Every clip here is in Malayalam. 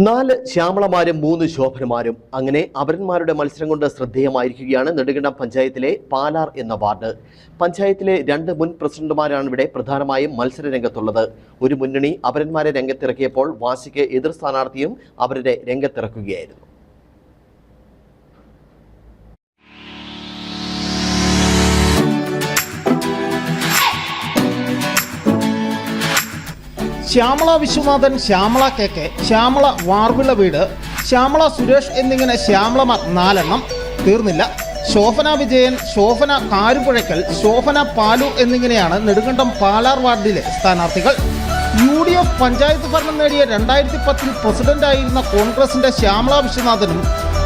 നാല് ശ്യാമളമാരും മൂന്ന് ശോഭനമാരും അങ്ങനെ അപരന്മാരുടെ മത്സരം കൊണ്ട് ശ്രദ്ധേയമായിരിക്കുകയാണ് നെടുങ്കണ്ടം പഞ്ചായത്തിലെ പാലാർ എന്ന വാർഡ്. പഞ്ചായത്തിലെ രണ്ട് മുൻ പ്രസിഡന്റുമാരാണ് ഇവിടെ പ്രധാനമായും മത്സര രംഗത്തുള്ളത്. ഒരു മുന്നണി അപരന്മാരെ രംഗത്തിറക്കിയപ്പോൾ വാശിക്ക് എതിർ സ്ഥാനാർത്ഥിയും അവരുടെ രംഗത്തിറക്കുകയായിരുന്നു. ശ്യാമള വിശ്വനാഥൻ ശ്യാമള കെ കെ ശ്യാമള വാർവിള വീട് ശ്യാമള സുരേഷ് എന്നിങ്ങനെ ശ്യാമളമാർ നാലെണ്ണം തീർന്നില്ല. ശോഭന വിജയൻ ശോഭന കാരുപുഴയ്ക്കൽ ശോഭന പാലു എന്നിങ്ങനെയാണ് നെടുങ്കണ്ടം പാലാർ വാർഡിലെ സ്ഥാനാർത്ഥികൾ. യു ഡി എഫ് പഞ്ചായത്ത് ഭരണം നേടിയ രണ്ടായിരത്തി പത്തിൽ പ്രസിഡന്റായിരുന്ന കോൺഗ്രസിന്റെ ശ്യാമള വിശ്വനാഥനും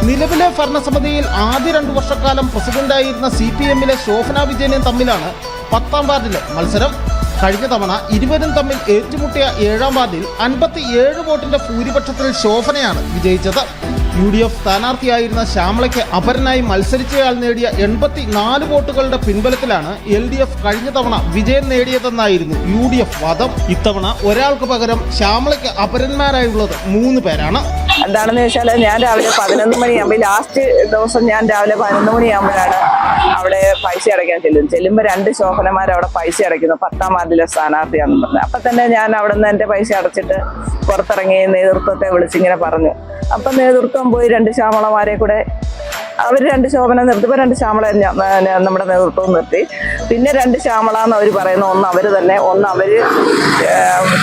നിലവിലെ ഭരണസമിതിയിൽ ആദ്യ രണ്ടു വർഷക്കാലം പ്രസിഡന്റായിരുന്ന സി പി എമ്മിലെ ശോഭന വിജയനും തമ്മിലാണ് പത്താം വാർഡിലെ മത്സരം. കഴിഞ്ഞ തവണ ഇരുവരും തമ്മിൽ ഏറ്റുമുട്ടിയ ഏഴാം വാർഡിൽ അൻപത്തി ഏഴ് വോട്ടിന്റെ ഭൂരിപക്ഷത്തിൽ ശോഭനയാണ് വിജയിച്ചത്. യു ഡി എഫ് സ്ഥാനാർത്ഥിയായിരുന്ന ശ്യാമളയ്ക്ക് അപരനായി മത്സരിച്ചയാൾ നേടിയ എൺപത്തി നാല് വോട്ടുകളുടെ പിൻബലത്തിലാണ് എൽ ഡി എഫ് കഴിഞ്ഞ തവണ വിജയം നേടിയതെന്നായിരുന്നു യു ഡി എഫ് വാദം. ഇത്തവണ ഒരാൾക്ക് പകരം ശ്യാമളയ്ക്ക് അപരന്മാരായുള്ളത് മൂന്ന് പേരാണ്. എന്താണെന്ന് വെച്ചാൽ ഞാൻ രാവിലെ പതിനൊന്ന് മണിയാകുമ്പോൾ ലാസ്റ്റ് ദിവസം ഞാൻ രാവിലെ പതിനൊന്ന് മണിയാകുമ്പോഴാണ് അവിടെ പൈസ അടയ്ക്കാൻ ചെല്ലുന്നത്. ചെല്ലുമ്പോൾ രണ്ട് ശോഭനമാർ അവിടെ പൈസ അടയ്ക്കുന്നു. പത്താം വാർഡിലെ സ്ഥാനാർത്ഥിയാണെന്ന് പറഞ്ഞു. അപ്പം തന്നെ ഞാൻ അവിടെ നിന്ന് എന്റെ പൈസ അടച്ചിട്ട് പുറത്തിറങ്ങി നേതൃത്വത്തെ വിളിച്ചിങ്ങനെ പറഞ്ഞു. അപ്പം നേതൃത്വം പോയി രണ്ട് ശ്യാമളമാരെ കൂടെ അവർ രണ്ട് ശോഭന നിർത്തിയപ്പോൾ രണ്ട് ശ്യാമള നമ്മുടെ നേതൃത്വം നിർത്തി. പിന്നെ രണ്ട് ശ്യാമള എന്ന് അവർ പറയുന്ന ഒന്ന് അവർ തന്നെ ഒന്ന് അവർ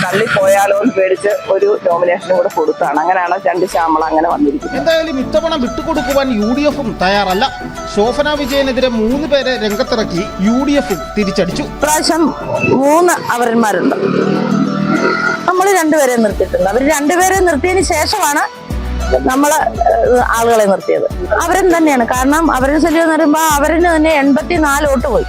തള്ളിപ്പോയാലോ എന്ന് പേടിച്ച് ഒരു നോമിനേഷനും കൂടെ കൊടുത്താണ്. അങ്ങനെയാണ് രണ്ട് ശ്യാമള അങ്ങനെ വന്നിരിക്കുന്നത്. എന്തായാലും ഇത്തവണ വിട്ടുകൊടുക്കുവാൻ യു ഡി എഫും തയ്യാറല്ല. ശോഭന വിജയനെതിരെ മൂന്ന് പേരെ രംഗത്തിറക്കി യു ഡി എഫും തിരിച്ചടിച്ചു. പ്രാവശ്യം മൂന്ന് അവരന്മാരുണ്ട്. നമ്മൾ രണ്ടുപേരെ നിർത്തിയിട്ടുണ്ട്. അവർ രണ്ടുപേരെ നിർത്തിയതിന് ശേഷമാണ് നമ്മൾ ആളുകളെ നിർത്തിയത്. അവരും തന്നെയാണ്. കാരണം അവരുടെ ശല്യം എന്ന് പറയുമ്പോൾ അവരിന് തന്നെ എൺപത്തി നാല് വോട്ട് പോയി.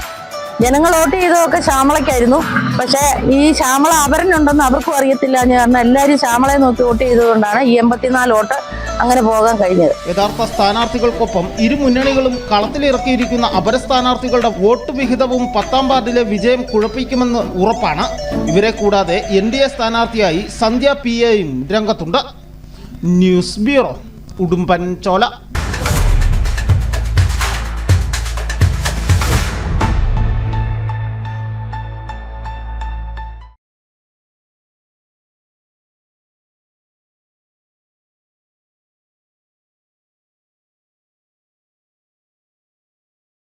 ജനങ്ങൾ വോട്ട് ചെയ്തതൊക്കെ ശ്യാമളയ്ക്കായിരുന്നു. പക്ഷേ ഈ ശ്യാമള അവരനുണ്ടെന്ന് അവർക്കും അറിയത്തില്ല. എന്ന് കാരണം എല്ലാവരും ശ്യാമളയെ നോക്കി വോട്ട് ചെയ്തതുകൊണ്ടാണ് ഈ എൺപത്തിനാല് വോട്ട് അങ്ങനെ പോകാൻ കഴിഞ്ഞത്. യഥാർത്ഥ സ്ഥാനാർത്ഥികൾക്കൊപ്പം ഇരു മുന്നണികളും കളത്തിലിറക്കിയിരിക്കുന്ന അപര സ്ഥാനാർത്ഥികളുടെ വോട്ട് വിഹിതവും പത്താം വാർഡിലെ വിജയം കുഴപ്പിക്കുമെന്ന് ഉറപ്പാണ്. ഇവരെ കൂടാതെ എൻ ഡി എ സ്ഥാനാർത്ഥിയായി സന്ധ്യ പി എയും രംഗത്തുണ്ട്. ന്യൂസ് ബ്യൂറോ ഉടുമ്പൻ ചോല